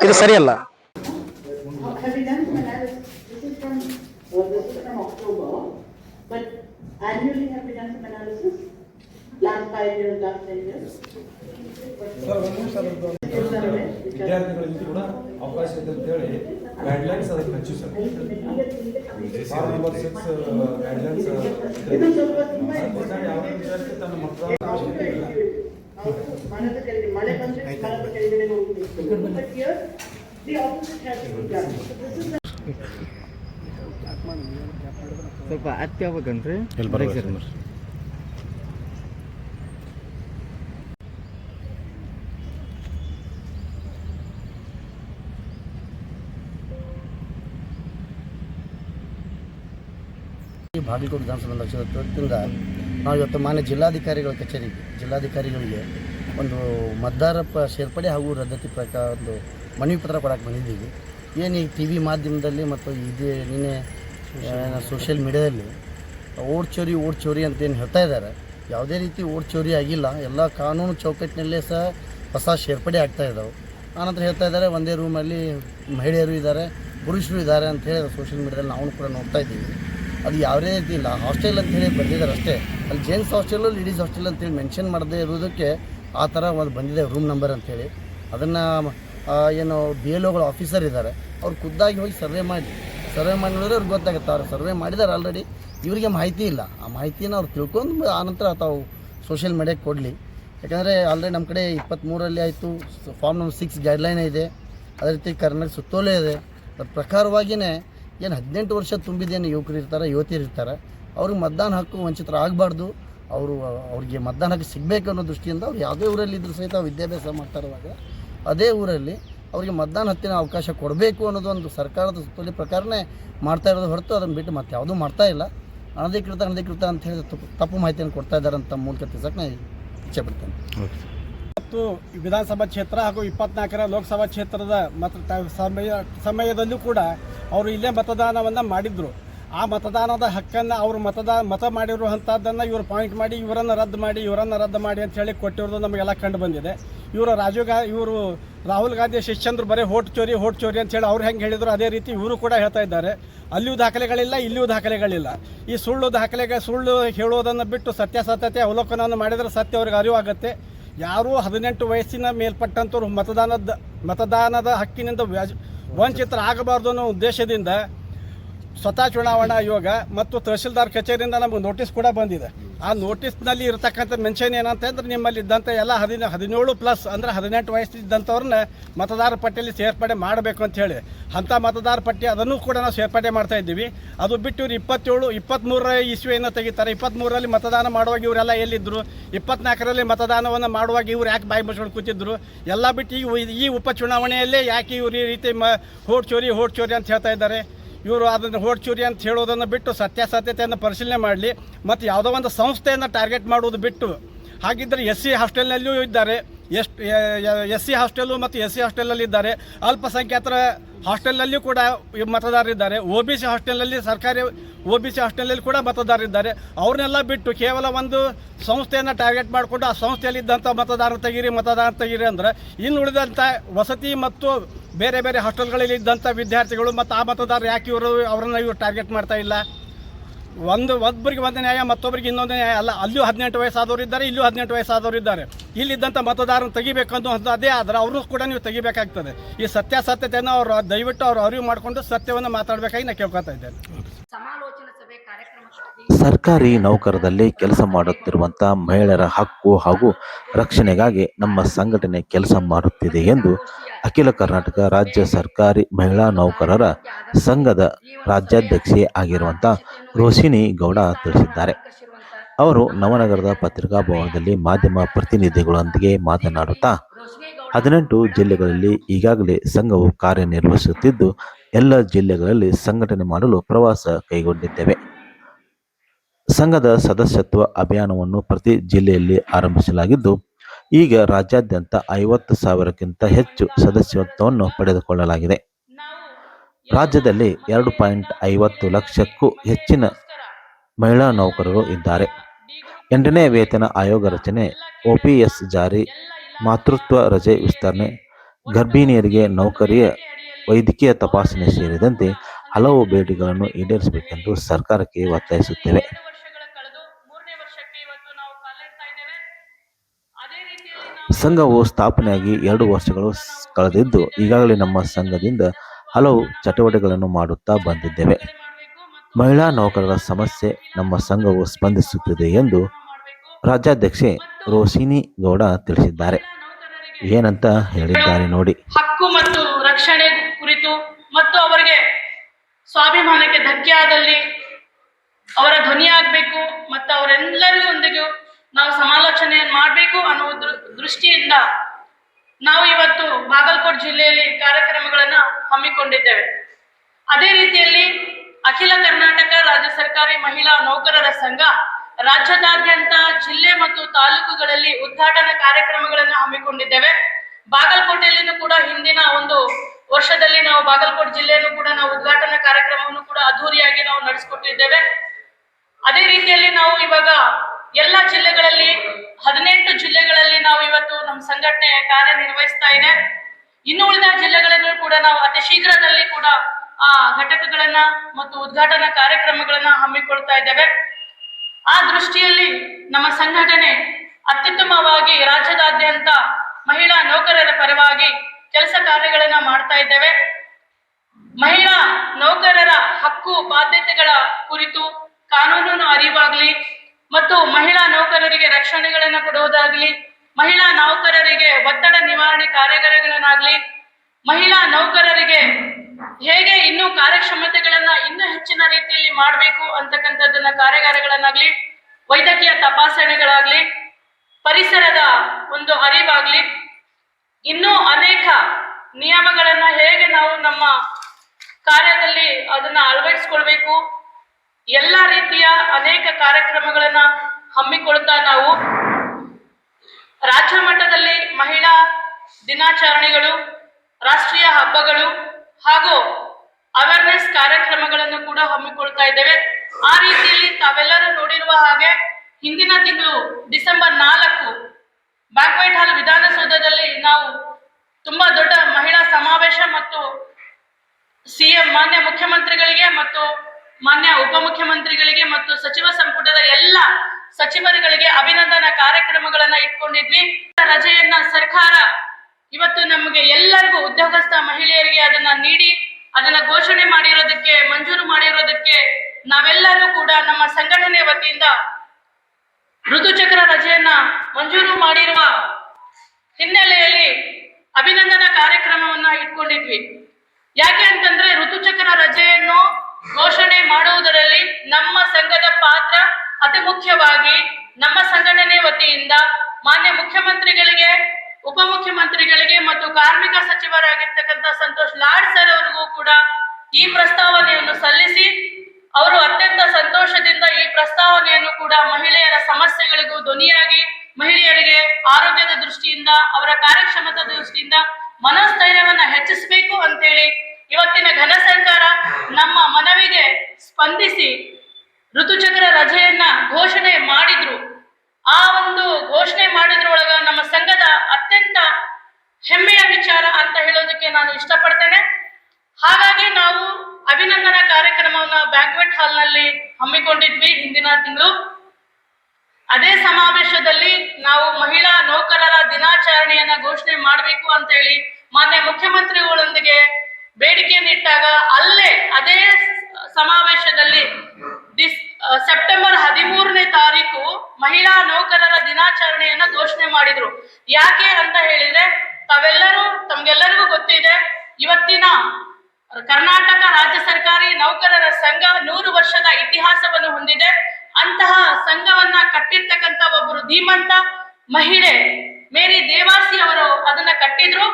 ಇದು ಸರಿಯಲ್ಲ? ಕೂಡ ಅವಕಾಶ ಇದೆ ಅಂತ ಹೇಳಿ ಅದಕ್ಕೆ ತನ್ನ ಸ್ವಲ್ಪ ಹತ್ತಿ ಆಗ್ಬೇಕನ್ರಿ? ಈ ಬಾಗಲಕೋಟೆ ವಿಧಾನಸಭಾ ಕ್ಷೇತ್ರದಿಂದ ನಾವು ಇವತ್ತು ಮಾನ್ಯ ಜಿಲ್ಲಾಧಿಕಾರಿಗಳ ಕಚೇರಿಗೆ ಜಿಲ್ಲಾಧಿಕಾರಿಗಳಿಗೆ ಒಂದು ಮತದಾರ ಪ ಸೇರ್ಪಡೆ ಹಾಗೂ ರದ್ದತಿ ಪ್ರಕಾರ ಒಂದು ಮನವಿ ಪತ್ರ ಕೊಡಕ್ಕೆ ಬಂದಿದ್ದೀವಿ. ಏನು ಈ ಟಿ ವಿ ಮಾಧ್ಯಮದಲ್ಲಿ ಮತ್ತು ಇದೇ ನಿನ್ನೆ ಸೋಷಿಯಲ್ ಮೀಡಿಯಾದಲ್ಲಿ ಓಟ್ ಚೋರಿ ಓಟ್ ಚೋರಿ ಅಂತ ಏನು ಹೇಳ್ತಾ ಇದ್ದಾರೆ. ಯಾವುದೇ ರೀತಿ ಓಟ್ ಚೋರಿ ಆಗಿಲ್ಲ. ಎಲ್ಲ ಕಾನೂನು ಚೌಕಟ್ಟಿನಲ್ಲೇ ಸಹ ಹೊಸ ಸೇರ್ಪಡೆ ಆಗ್ತಾ ಇದ್ದಾವೆ ಆನಂತರ ಹೇಳ್ತಾ ಇದ್ದಾರೆ ಒಂದೇ ರೂಮಲ್ಲಿ ಮಹಿಳೆಯರು ಇದ್ದಾರೆ ಪುರುಷರು ಇದ್ದಾರೆ ಅಂತ ಹೇಳಿ ಸೋಷಿಯಲ್ ಮೀಡಿಯಾದಲ್ಲಿ ನಾವು ಕೂಡ ನೋಡ್ತಾ ಇದ್ದೀವಿ. ಅದು ಯಾವುದೇ ರೀತಿ ಇಲ್ಲ. ಹಾಸ್ಟೆಲ್ ಅಂತ ಹೇಳಿ ಬಂದಿದ್ದಾರೆ ಅಷ್ಟೇ. ಅಲ್ಲಿ ಜೆಂಟ್ಸ್ ಹಾಸ್ಟೆಲು ಲೇಡೀಸ್ ಹಾಸ್ಟೆಲ್ ಅಂತೇಳಿ ಮೆನ್ಷನ್ ಮಾಡದೇ ಇರೋದಕ್ಕೆ ಆ ಥರ ಒಂದು ಬಂದಿದೆ ರೂಮ್ ನಂಬರ್ ಅಂಥೇಳಿ ಅದನ್ನು ಏನು ಬಿ ಎಲ್ ಒಗಳು ಆಫೀಸರ್ ಇದ್ದಾರೆ. ಅವ್ರು ಖುದ್ದಾಗಿ ಹೋಗಿ ಸರ್ವೆ ಮಾಡಿ. ಸರ್ವೆ ಮಾಡಿ ನೋಡಿದ್ರೆ ಅವ್ರಿಗೆ ಗೊತ್ತಾಗುತ್ತೆ. ಅವ್ರು ಸರ್ವೆ ಮಾಡಿದ್ದಾರೆ ಆಲ್ರೆಡಿ ಇವರಿಗೆ ಮಾಹಿತಿ ಇಲ್ಲ. ಆ ಮಾಹಿತಿನ ಅವ್ರು ತಿಳ್ಕೊಂಡು ಆನಂತರ ತಾವು ಸೋಷಿಯಲ್ ಮೀಡಿಯಾಕ್ಕೆ ಕೊಡಲಿ. ಯಾಕಂದರೆ ಆಲ್ರೆಡಿ ನಮ್ಮ ಕಡೆ ಇಪ್ಪತ್ತ್ಮೂರಲ್ಲಿ ಆಯಿತು. ಫಾರ್ಮ್ ನಂಬರ್ ಸಿಕ್ಸ್ ಗೈಡ್ಲೈನ್ ಇದೆ. ಅದೇ ರೀತಿ ಕರ್ನಾಟಕ ಸುತ್ತೋಲೆ ಇದೆ. ಅದ್ರ ಪ್ರಕಾರವಾಗಿಯೇ ಏನು ಹದಿನೆಂಟು ವರ್ಷ ತುಂಬಿದೇನು ಯುವಕರು ಇರ್ತಾರೆ ಯುವತಿಯರು ಇರ್ತಾರೆ ಅವ್ರಿಗೆ ಮತದಾನ ಹಕ್ಕು ವಂಚಿತರಾಗಬಾರ್ದು ಅವರು, ಅವ್ರಿಗೆ ಮತದಾನಕ್ಕೆ ಸಿಗಬೇಕು ಅನ್ನೋ ದೃಷ್ಟಿಯಿಂದ ಅವ್ರು ಯಾವುದೇ ಊರಲ್ಲಿ ಇದ್ರೂ ಸಹಿತ ವಿದ್ಯಾಭ್ಯಾಸ ಮಾಡ್ತಾ ಇರುವಾಗ ಅದೇ ಊರಲ್ಲಿ ಅವರಿಗೆ ಮತದಾನ ಹತ್ತಿನ ಅವಕಾಶ ಕೊಡಬೇಕು ಅನ್ನೋದು ಒಂದು ಸರ್ಕಾರದ ಸುತ್ತಲಿ ಪ್ರಕಾರನೇ ಮಾಡ್ತಾ ಇರೋದು ಹೊರತು ಅದನ್ನು ಬಿಟ್ಟು ಮತ್ತೆ ಯಾವುದೂ ಮಾಡ್ತಾ ಇಲ್ಲ. ಅನಧಿಕೃತ ಅನಧಿಕೃತ ಅಂತ ಹೇಳಿ ತಪ್ಪು ಮಾಹಿತಿಯನ್ನು ಕೊಡ್ತಾ ಇದ್ದಾರೆ ಅಂತ ಮೂಲಕ ತಿಳಿಸಕ್ಕೆ ನಾನು ಇಚ್ಛೆ ಪಡ್ತೇನೆ. ಮತ್ತು ವಿಧಾನಸಭಾ ಕ್ಷೇತ್ರ ಹಾಗೂ ಇಪ್ಪತ್ನಾಲ್ಕರ ಲೋಕಸಭಾ ಕ್ಷೇತ್ರದ ಮತ, ಸಮಯ, ಸಮಯದಲ್ಲೂ ಕೂಡ ಅವರು ಇಲ್ಲೇ ಮತದಾನವನ್ನು ಮಾಡಿದ್ರು. ಆ ಮತದಾನದ ಹಕ್ಕನ್ನು ಅವರು ಮತದಾನ ಮತ ಮಾಡಿರುವಂಥದ್ದನ್ನು ಇವರು ಪಾಯಿಂಟ್ ಮಾಡಿ, ಇವರನ್ನು ರದ್ದು ಮಾಡಿ, ಇವರನ್ನು ರದ್ದು ಮಾಡಿ ಅಂತ ಹೇಳಿ ಕೊಟ್ಟಿರೋದು ನಮಗೆಲ್ಲ ಕಂಡು ಬಂದಿದೆ. ಇವರು ರಾಜೀವ್ ಗಾ, ಇವರು ರಾಹುಲ್ ಗಾಂಧಿ ಶಿಷ್ಯಂದ್ರು ಬರೀ ಹೋಟ್ ಚೋರಿ ಹೋಟ್ ಚೋರಿ ಅಂತ ಹೇಳಿ ಅವ್ರು ಹೆಂಗೆ ಹೇಳಿದ್ರು ಅದೇ ರೀತಿ ಇವರು ಕೂಡ ಹೇಳ್ತಾ ಇದ್ದಾರೆ. ಅಲ್ಲಿಯೂ ದಾಖಲೆಗಳಿಲ್ಲ, ಇಲ್ಲಿಯೂ ದಾಖಲೆಗಳಿಲ್ಲ. ಈ ಸುಳ್ಳು ದಾಖಲೆಗೆ ಸುಳ್ಳು ಹೇಳೋದನ್ನು ಬಿಟ್ಟು ಸತ್ಯಾಸತ್ಯತೆ ಅವಲೋಕನವನ್ನು ಮಾಡಿದರೆ ಸತ್ಯ ಅವ್ರಿಗೆ ಅರಿವಾಗುತ್ತೆ ಯಾರೂ ಹದಿನೆಂಟು ವಯಸ್ಸಿನ ಮೇಲ್ಪಟ್ಟಂಥವ್ರು ಮತದಾನದ ಮತದಾನದ ಹಕ್ಕಿನಿಂದ ವ್ಯಾಜ್, ವಂಚಿತರಾಗಬಾರ್ದು ಅನ್ನೋ ಉದ್ದೇಶದಿಂದ ಸ್ವತಃ ಚುನಾವಣಾ ಆಯೋಗ ಮತ್ತು ತಹಶೀಲ್ದಾರ್ ಕಚೇರಿಯಿಂದ ನಮಗೆ ನೋಟಿಸ್ ಕೂಡ ಬಂದಿದೆ. ಆ ನೋಟಿಸ್ನಲ್ಲಿ ಇರತಕ್ಕಂಥ ಮೆನ್ಷನ್ ಏನಂತಂದ್ರೆ ನಿಮ್ಮಲ್ಲಿ ಇದ್ದಂಥ ಎಲ್ಲ ಹದಿನ ಹದಿನೇಳು ಪ್ಲಸ್ ಅಂದರೆ ಹದಿನೆಂಟು ವಯಸ್ಸಿದ್ದಂಥವ್ರನ್ನ ಮತದಾರ ಪಟ್ಟಿಯಲ್ಲಿ ಸೇರ್ಪಡೆ ಮಾಡಬೇಕು ಅಂತ ಹೇಳಿ. ಅಂಥ ಮತದಾರ ಪಟ್ಟಿ ಅದನ್ನು ಕೂಡ ನಾವು ಸೇರ್ಪಡೆ ಮಾಡ್ತಾ ಇದ್ದೀವಿ. ಅದು ಬಿಟ್ಟು ಇವ್ರು ಇಪ್ಪತ್ತೇಳು ಇಪ್ಪತ್ತ್ಮೂರರ ಇಸ್ವಿಯನ್ನು ತೆಗಿತಾರೆ. ಇಪ್ಪತ್ತ್ಮೂರರಲ್ಲಿ ಮತದಾನ ಮಾಡುವಾಗ ಇವರೆಲ್ಲ ಎಲ್ಲಿದ್ದರು ಇಪ್ಪತ್ನಾಲ್ಕರಲ್ಲಿ ಮತದಾನವನ್ನು ಮಾಡುವಾಗ ಇವ್ರು ಯಾಕೆ ಬಾಯಿ ಮುಚ್ಕೊಂಡು ಕೂತಿದ್ರು? ಎಲ್ಲ ಬಿಟ್ಟು ಈ ಉಪಚುನಾವಣೆಯಲ್ಲೇ ಯಾಕೆ ಇವ್ರು ಈ ರೀತಿ ಮ ಹೋಟ್ ಚೋರಿ ಹೋಟ್ ಚೋರಿ ಅಂತ ಹೇಳ್ತಾ ಇದ್ದಾರೆ? ಇವರು ಅದನ್ನು ಹೋಟ್ ಅಂತ ಹೇಳೋದನ್ನು ಬಿಟ್ಟು ಸತ್ಯಾಸತ್ಯತೆಯನ್ನು ಪರಿಶೀಲನೆ ಮಾಡಲಿ ಮತ್ತು ಯಾವುದೋ ಒಂದು ಸಂಸ್ಥೆಯನ್ನು ಟಾರ್ಗೆಟ್ ಮಾಡೋದು ಬಿಟ್ಟು ಹಾಗಿದ್ದರೆ ಎಸ್ ಸಿ ಹಾಸ್ಟೆಲ್ನಲ್ಲಿಯೂ ಇದ್ದಾರೆ. ಎಷ್ಟು ಎಸ್ ಸಿ ಹಾಸ್ಟೆಲು ಮತ್ತು ಎಸ್ ಸಿ ಹಾಸ್ಟೆಲಲ್ಲಿ ಇದ್ದಾರೆ. ಅಲ್ಪಸಂಖ್ಯಾತರ ಹಾಸ್ಟೆಲ್ನಲ್ಲಿಯೂ ಕೂಡ ಮತದಾರರಿದ್ದಾರೆ ಒ ಬಿ ಸಿ ಹಾಸ್ಟೆಲ್ನಲ್ಲಿ ಸರ್ಕಾರಿ ಒ ಬಿ ಸಿ ಹಾಸ್ಟೆಲ್ನಲ್ಲಿ ಕೂಡ ಮತದಾರರಿದ್ದಾರೆ ಅವ್ರನ್ನೆಲ್ಲ ಬಿಟ್ಟು ಕೇವಲ ಒಂದು ಸಂಸ್ಥೆಯನ್ನು ಟಾರ್ಗೆಟ್ ಮಾಡಿಕೊಂಡು ಆ ಸಂಸ್ಥೆಯಲ್ಲಿದ್ದಂಥ ಮತದಾರ ತೆಗೀರಿ ಮತದಾರ ತೆಗೀರಿ ಅಂದ್ರೆ ಇನ್ನು ಉಳಿದಂಥ ವಸತಿ ಮತ್ತು ಬೇರೆ ಬೇರೆ ಹಾಸ್ಟೆಲ್ಗಳಲ್ಲಿ ಇದ್ದಂಥ ವಿದ್ಯಾರ್ಥಿಗಳು ಮತ್ತು ಆ ಮತದಾರರು ಯಾಕೆ ಇವರು ಅವರನ್ನು ಇವರು ಟಾರ್ಗೆಟ್ ಮಾಡ್ತಾ ಇಲ್ಲ? ಒಂದು ಒಬ್ಬರಿಗೆ ಒಂದು ನ್ಯಾಯ, ಮತ್ತೊಬ್ಬರಿಗೆ ಇನ್ನೊಂದು ನ್ಯಾಯ. ಅಲ್ಲ, ಅಲ್ಲೂ ಹದಿನೆಂಟು ವಯಸ್ಸಾದವರು ಇದ್ದಾರೆ, ಇಲ್ಲೂ ಹದಿನೆಂಟು ವಯಸ್ಸಾದವರು ಇದ್ದಾರೆ. ಇಲ್ಲಿದ್ದಂಥ ಮತದಾರನ ತೆಗಿಬೇಕು ಅದೇ ಆದರೆ ಅವ್ರನ್ನೂ ಕೂಡ ನೀವು ತೆಗಿಬೇಕಾಗ್ತದೆ. ಈ ಸತ್ಯಾಸತ್ಯತೆಯನ್ನು ಅವರು ದಯವಿಟ್ಟು ಅವರು ಅರಿವು ಮಾಡಿಕೊಂಡು ಸತ್ಯವನ್ನು ಮಾತಾಡಬೇಕಾಗಿ ನಾನು ಕೇಳ್ಕೊತಾ ಇದ್ದೇನೆ. ಸರ್ಕಾರಿ ನೌಕರದಲ್ಲಿ ಕೆಲಸ ಮಾಡುತ್ತಿರುವಂಥ ಮಹಿಳೆಯರ ಹಕ್ಕು ಹಾಗೂ ರಕ್ಷಣೆಗಾಗಿ ನಮ್ಮ ಸಂಘಟನೆ ಕೆಲಸ ಮಾಡುತ್ತಿದೆ ಎಂದು ಅಖಿಲ ಕರ್ನಾಟಕ ರಾಜ್ಯ ಸರ್ಕಾರಿ ಮಹಿಳಾ ನೌಕರರ ಸಂಘದ ರಾಜ್ಯಾಧ್ಯಕ್ಷೆ ಆಗಿರುವಂಥ ರೋಹಿಣಿ ಗೌಡ ತಿಳಿಸಿದ್ದಾರೆ. ಅವರು ನವನಗರದ ಪತ್ರಿಕಾ ಭವನದಲ್ಲಿ ಮಾಧ್ಯಮ ಪ್ರತಿನಿಧಿಗಳೊಂದಿಗೆ ಮಾತನಾಡುತ್ತಾ, ಹದಿನೆಂಟು ಜಿಲ್ಲೆಗಳಲ್ಲಿ ಈಗಾಗಲೇ ಸಂಘವು ಕಾರ್ಯನಿರ್ವಹಿಸುತ್ತಿದ್ದು ಎಲ್ಲ ಜಿಲ್ಲೆಗಳಲ್ಲಿ ಸಂಘಟನೆ ಮಾಡಲು ಪ್ರವಾಸ ಕೈಗೊಂಡಿದ್ದೇವೆ. ಸಂಘದ ಸದಸ್ಯತ್ವ ಅಭಿಯಾನವನ್ನು ಪ್ರತಿ ಜಿಲ್ಲೆಯಲ್ಲಿ ಆರಂಭಿಸಲಾಗಿದ್ದು, ಈಗ ರಾಜ್ಯಾದ್ಯಂತ ಐವತ್ತು ಸಾವಿರಕ್ಕಿಂತ ಹೆಚ್ಚು ಸದಸ್ಯತ್ವವನ್ನು ಪಡೆದುಕೊಳ್ಳಲಾಗಿದೆ. ರಾಜ್ಯದಲ್ಲಿ ಎರಡು ಪಾಯಿಂಟ್ ಐವತ್ತು ಲಕ್ಷಕ್ಕೂ ಹೆಚ್ಚಿನ ಮಹಿಳಾ ನೌಕರರು ಇದ್ದಾರೆ. ಎಂಟನೇ ವೇತನ ಆಯೋಗ ರಚನೆ ಒಪಿಎಸ್ ಜಾರಿ, ಮಾತೃತ್ವ ರಜೆ ವಿಸ್ತರಣೆ, ಗರ್ಭಿಣಿಯರಿಗೆ ನೌಕರಿಯ ವೈದ್ಯಕೀಯ ತಪಾಸಣೆ ಸೇರಿದಂತೆ ಹಲವು ಬೇಡಿಕೆಗಳನ್ನು ಈಡೇರಿಸಬೇಕೆಂದು ಸರ್ಕಾರಕ್ಕೆ ಒತ್ತಾಯಿಸುತ್ತೇವೆ. ಸಂಘವು ಸ್ಥಾಪನೆಯಾಗಿ ಎರಡು ವರ್ಷಗಳು ಕಳೆದಿದ್ದು ಈಗಾಗಲೇ ನಮ್ಮ ಸಂಘದಿಂದ ಹಲವು ಚಟುವಟಿಕೆಗಳನ್ನು ಮಾಡುತ್ತಾ ಬಂದಿದ್ದೇವೆ. ಮಹಿಳಾ ನೌಕರರ ಸಮಸ್ಯೆ ನಮ್ಮ ಸಂಘವು ಸ್ಪಂದಿಸುತ್ತಿದೆ ಎಂದು ರಾಜ್ಯಾಧ್ಯಕ್ಷೆ ರೋಸಿನಿ ಗೌಡ ತಿಳಿಸಿದ್ದಾರೆ. ಏನಂತ ಹೇಳಿದ್ದಾರೆ ನೋಡಿ. ಹಕ್ಕು ಮತ್ತು ರಕ್ಷಣೆ ಕುರಿತು ಮತ್ತು ಅವರಿಗೆ ಸ್ವಾಭಿಮಾನಕ್ಕೆ ಧಕ್ಕೆ ಆದಲ್ಲಿ ಅವರ ಧ್ವನಿಯಾಗಬೇಕು ಮತ್ತು ಅವರೆಲ್ಲರೊಂದಿಗೂ ನಾವು ಸಮಾಲೋಚನೆಯನ್ನು ಮಾಡಬೇಕು ಅನ್ನೋ ದೃಷ್ಟಿಯಿಂದ ನಾವು ಇವತ್ತು ಬಾಗಲಕೋಟೆ ಜಿಲ್ಲೆಯಲ್ಲಿ ಕಾರ್ಯಕ್ರಮಗಳನ್ನು ಹಮ್ಮಿಕೊಂಡಿದ್ದೇವೆ. ಅದೇ ರೀತಿಯಲ್ಲಿ ಅಖಿಲ ಕರ್ನಾಟಕ ರಾಜ್ಯ ಸರ್ಕಾರಿ ಮಹಿಳಾ ನೌಕರರ ಸಂಘ ರಾಜ್ಯದಾದ್ಯಂತ ಜಿಲ್ಲೆ ಮತ್ತು ತಾಲೂಕುಗಳಲ್ಲಿ ಉದ್ಘಾಟನಾ ಕಾರ್ಯಕ್ರಮಗಳನ್ನು ಹಮ್ಮಿಕೊಂಡಿದ್ದೇವೆ. ಬಾಗಲಕೋಟೆಯಲ್ಲಿನೂ ಕೂಡ ಹಿಂದಿನ ಒಂದು ವರ್ಷದಲ್ಲಿ ನಾವು ಬಾಗಲಕೋಟೆ ಜಿಲ್ಲೆಯನ್ನು ಕೂಡ ನಾವು ಉದ್ಘಾಟನಾ ಕಾರ್ಯಕ್ರಮವನ್ನು ಕೂಡ ಅದ್ಧೂರಿಯಾಗಿ ನಾವು ನಡೆಸಿಕೊಟ್ಟಿದ್ದೇವೆ. ಅದೇ ರೀತಿಯಲ್ಲಿ ನಾವು ಇವಾಗ ಎಲ್ಲ ಜಿಲ್ಲೆಗಳಲ್ಲಿ, ಹದಿನೆಂಟು ಜಿಲ್ಲೆಗಳಲ್ಲಿ ನಾವು ಇವತ್ತು ನಮ್ಮ ಸಂಘಟನೆ ಕಾರ್ಯನಿರ್ವಹಿಸ್ತಾ ಇದೆ. ಇನ್ನು ಉಳಿದ ಜಿಲ್ಲೆಗಳನ್ನು ಕೂಡ ನಾವು ಅತಿ ಶೀಘ್ರದಲ್ಲಿ ಕೂಡ ಆ ಘಟಕಗಳನ್ನ ಮತ್ತು ಉದ್ಘಾಟನಾ ಕಾರ್ಯಕ್ರಮಗಳನ್ನ ಹಮ್ಮಿಕೊಳ್ತಾ ಇದ್ದೇವೆ. ಆ ದೃಷ್ಟಿಯಲ್ಲಿ ನಮ್ಮ ಸಂಘಟನೆ ಅತ್ಯುತ್ತಮವಾಗಿ ರಾಜ್ಯದಾದ್ಯಂತ ಮಹಿಳಾ ನೌಕರರ ಪರವಾಗಿ ಕೆಲಸ ಕಾರ್ಯಗಳನ್ನ ಮಾಡ್ತಾ ಇದ್ದೇವೆ. ಮಹಿಳಾ ನೌಕರರ ಹಕ್ಕು ಬಾಧ್ಯತೆಗಳ ಕುರಿತು ಕಾನೂನಿನ ಅರಿವಾಗ್ಲಿ ಮತ್ತು ಮಹಿಳಾ ನೌಕರರಿಗೆ ರಕ್ಷಣೆಗಳನ್ನ ಕೊಡುವುದಾಗ್ಲಿ, ಮಹಿಳಾ ನೌಕರರಿಗೆ ಒತ್ತಡ ನಿವಾರಣೆ ಕಾರ್ಯಗಳನ್ನಾಗ್ಲಿ ಮಹಿಳಾ ನೌಕರರಿಗೆ ಹೇಗೆ ಇನ್ನೂ ಕಾರ್ಯಕ್ಷಮತೆಗಳನ್ನ ಇನ್ನೂ ಹೆಚ್ಚಿನ ರೀತಿಯಲ್ಲಿ ಮಾಡಬೇಕು ಅಂತಕ್ಕಂಥದ್ದನ್ನ ಕಾರ್ಯಾಗಾರಗಳನ್ನಾಗ್ಲಿ, ವೈದ್ಯಕೀಯ ತಪಾಸಣೆಗಳಾಗ್ಲಿ, ಪರಿಸರದ ಒಂದು ಅರಿವಾಗ್ಲಿ, ಇನ್ನೂ ಅನೇಕ ನಿಯಮಗಳನ್ನ ಹೇಗೆ ನಾವು ನಮ್ಮ ಕಾರ್ಯದಲ್ಲಿ ಅದನ್ನ ಅಳವಡಿಸ್ಕೊಳ್ಬೇಕು, ಎಲ್ಲ ರೀತಿಯ ಅನೇಕ ಕಾರ್ಯಕ್ರಮಗಳನ್ನ ಹಮ್ಮಿಕೊಳ್ತಾ ನಾವು ರಾಜ್ಯ ಮಟ್ಟದಲ್ಲಿ ಮಹಿಳಾ ದಿನಾಚರಣೆಗಳು, ರಾಷ್ಟ್ರೀಯ ಹಬ್ಬಗಳು ಹಾಗೂ ಅವೇರ್ನೆಸ್ ಕಾರ್ಯಕ್ರಮಗಳನ್ನು ಕೂಡ ಹಮ್ಮಿಕೊಳ್ತಾ ಇದ್ದೇವೆ. ಆ ರೀತಿಯಲ್ಲಿ ತಾವೆಲ್ಲರೂ ನೋಡಿರುವ ಹಾಗೆ ಹಿಂದಿನ ತಿಂಗಳು ಡಿಸೆಂಬರ್ ನಾಲ್ಕು ಬ್ಯಾಂಕ್ವೆಟ್ ಹಾಲ್ ವಿಧಾನಸೌಧದಲ್ಲಿ ನಾವು ತುಂಬಾ ದೊಡ್ಡ ಮಹಿಳಾ ಸಮಾವೇಶ ಮತ್ತು ಸಿಎಂ ಮಾನ್ಯ ಮುಖ್ಯಮಂತ್ರಿಗಳಿಗೆ ಮತ್ತು ಮಾನ್ಯ ಉಪಮುಖ್ಯಮಂತ್ರಿಗಳಿಗೆ ಮತ್ತು ಸಚಿವ ಸಂಪುಟದ ಎಲ್ಲ ಸಚಿವರುಗಳಿಗೆ ಅಭಿನಂದನಾ ಕಾರ್ಯಕ್ರಮಗಳನ್ನ ಇಟ್ಕೊಂಡಿದ್ವಿ. ರಜೆಯನ್ನ ಸರ್ಕಾರ ಇವತ್ತು ನಮಗೆ ಎಲ್ಲರಿಗೂ ಉದ್ಯೋಗಸ್ಥ ಮಹಿಳೆಯರಿಗೆ ಅದನ್ನ ನೀಡಿ ಅದನ್ನ ಘೋಷಣೆ ಮಾಡಿರೋದಕ್ಕೆ, ಮಂಜೂರು ಮಾಡಿರೋದಕ್ಕೆ ನಾವೆಲ್ಲರೂ ಕೂಡ ನಮ್ಮ ಸಂಘಟನೆ ವತಿಯಿಂದ ಋತುಚಕ್ರ ರಜೆಯನ್ನ ಮಂಜೂರು ಮಾಡಿರುವ ಹಿನ್ನೆಲೆಯಲ್ಲಿ ಅಭಿನಂದನಾ ಕಾರ್ಯಕ್ರಮವನ್ನ ಇಟ್ಕೊಂಡಿದ್ವಿ. ಯಾಕೆ ಅಂತಂದ್ರೆ ಋತುಚಕ್ರ ರಜೆಯನ್ನು ಘೋಷಣೆ ಮಾಡುವುದರಲ್ಲಿ ನಮ್ಮ ಸಂಘದ ಪಾತ್ರ ಅತಿ ಮುಖ್ಯವಾಗಿ ನಮ್ಮ ಸಂಘಟನೆ ವತಿಯಿಂದ ಮಾನ್ಯ ಮುಖ್ಯಮಂತ್ರಿಗಳಿಗೆ ಉಪಮುಖ್ಯಮಂತ್ರಿಗಳಿಗೆ ಮತ್ತು ಕಾರ್ಮಿಕ ಸಚಿವರಾಗಿರ್ತಕ್ಕಂಥ ಸಂತೋಷ್ ಲಾಡ್ ಸರ್ ಅವರಿಗೂ ಕೂಡ ಈ ಪ್ರಸ್ತಾವನೆಯನ್ನು ಸಲ್ಲಿಸಿ, ಅವರು ಅತ್ಯಂತ ಸಂತೋಷದಿಂದ ಈ ಪ್ರಸ್ತಾವನೆಯನ್ನು ಕೂಡ ಮಹಿಳೆಯರ ಸಮಸ್ಯೆಗಳಿಗೂ ಧ್ವನಿಯಾಗಿ, ಮಹಿಳೆಯರಿಗೆ ಆರೋಗ್ಯದ ದೃಷ್ಟಿಯಿಂದ, ಅವರ ಕಾರ್ಯಕ್ಷಮತೆ ದೃಷ್ಟಿಯಿಂದ ಮನೋಸ್ಥೈರ್ಯವನ್ನ ಹೆಚ್ಚಿಸಬೇಕು ಅಂತೇಳಿ ಇವತ್ತಿನ ಘನ ಸರ್ಕಾರ ನಮ್ಮ ಮನವಿಗೆ ಸ್ಪಂದಿಸಿ ಋತುಚಕ್ರ ರಜೆಯನ್ನ ಘೋಷಣೆ ಮಾಡಿದ್ರು. ಆ ಒಂದು ಘೋಷಣೆ ಮಾಡಿದ್ರೊಳಗ ನಮ್ಮ ಸಂಘದ ಅತ್ಯಂತ ಹೆಮ್ಮೆಯ ವಿಚಾರ ಅಂತ ಹೇಳೋದಕ್ಕೆ ನಾನು ಇಷ್ಟಪಡ್ತೇನೆ. ಹಾಗಾಗಿ ನಾವು ಅಭಿನಂದನಾ ಕಾರ್ಯಕ್ರಮವನ್ನು ಬ್ಯಾಂಕ್ವೆಟ್ ಹಾಲ್ನಲ್ಲಿ ಹಮ್ಮಿಕೊಂಡಿದ್ವಿ ಹಿಂದಿನ ತಿಂಗಳು. ಅದೇ ಸಮಾವೇಶದಲ್ಲಿ ನಾವು ಮಹಿಳಾ ನೌಕರರ ದಿನಾಚರಣೆಯನ್ನ ಘೋಷಣೆ ಮಾಡಬೇಕು ಅಂತ ಹೇಳಿ ಮಾನ್ಯ ಮುಖ್ಯಮಂತ್ರಿಗಳೊಂದಿಗೆ ಬೇಡಿಕೆಯನ್ನಿಟ್ಟಾಗ ಅಲ್ಲೇ ಅದೇ ಸಮಾವೇಶದಲ್ಲಿ ಸೆಪ್ಟೆಂಬರ್ ಹದಿಮೂರನೇ ತಾರೀಕು ಮಹಿಳಾ ನೌಕರರ ದಿನಾಚರಣೆಯನ್ನ ಘೋಷಣೆ ಮಾಡಿದ್ರು. ಯಾಕೆ ಅಂತ ಹೇಳಿದ್ರೆ, ತಾವೆಲ್ಲರೂ, ತಮ್ಗೆಲ್ಲರಿಗೂ ಗೊತ್ತಿದೆ, ಇವತ್ತಿನ ಕರ್ನಾಟಕ ರಾಜ್ಯ ಸರ್ಕಾರಿ ನೌಕರರ ಸಂಘ ನೂರು ವರ್ಷದ ಇತಿಹಾಸವನ್ನು ಹೊಂದಿದೆ. ಅಂತಹ ಸಂಘವನ್ನ ಕಟ್ಟಿರ್ತಕ್ಕಂತ ಒಬ್ಬರು ಧೀಮಂತ ಮಹಿಳೆ ಮೇರಿ ದೇವಾಸಿ ಅವರು ಅದನ್ನ ಕಟ್ಟಿದ್ರು.